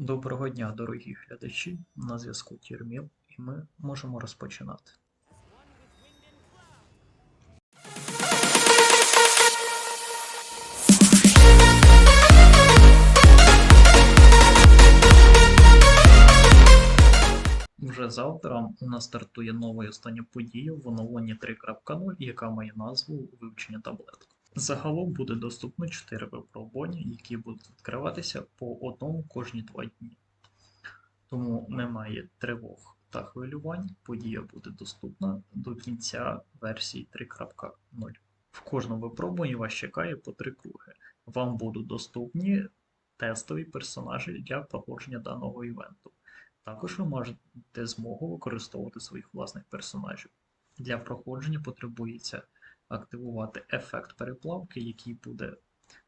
Доброго дня, дорогі глядачі! На зв'язку Тірміл, і ми можемо розпочинати. Вже завтра у нас стартує нова і остання подія в оновленні 3.0, яка має назву вивчення таблеток. Загалом буде доступно 4 випробування, які будуть відкриватися по одному кожні 2 дні. Тому немає тривог та хвилювань. Подія буде доступна до кінця версії 3.0. В кожному випробуванні вас чекає по 3 круги. Вам будуть доступні тестові персонажі для проходження даного івенту. Також ви можете змогу використовувати своїх власних персонажів. Для проходження потребується активувати ефект переплавки, який буде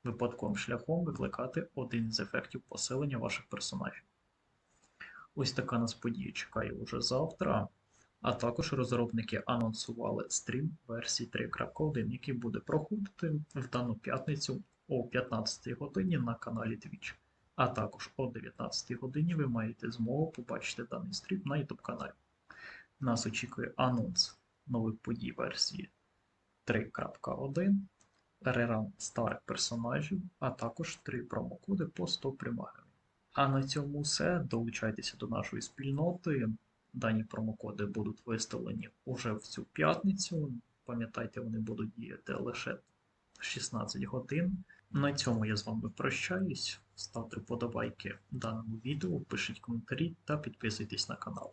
випадковим шляхом викликати один з ефектів посилення ваших персонажів. Ось така нас подія чекає уже завтра. А також розробники анонсували стрім версії 3.1, який буде проходити в дану п'ятницю о 15 годині на каналі Twitch. А також о 19 годині ви маєте змогу побачити даний стрім на YouTube каналі. Нас очікує анонс нових подій версії 3.1, реран старих персонажів, а також три промокоди по 100 примагами. А на цьому все. Долучайтеся до нашої спільноти. Дані промокоди будуть виставлені уже в цю п'ятницю. Пам'ятайте, вони будуть діяти лише 16 годин. На цьому я з вами прощаюсь. Ставте вподобайки даному відео, пишіть коментарі та підписуйтесь на канал.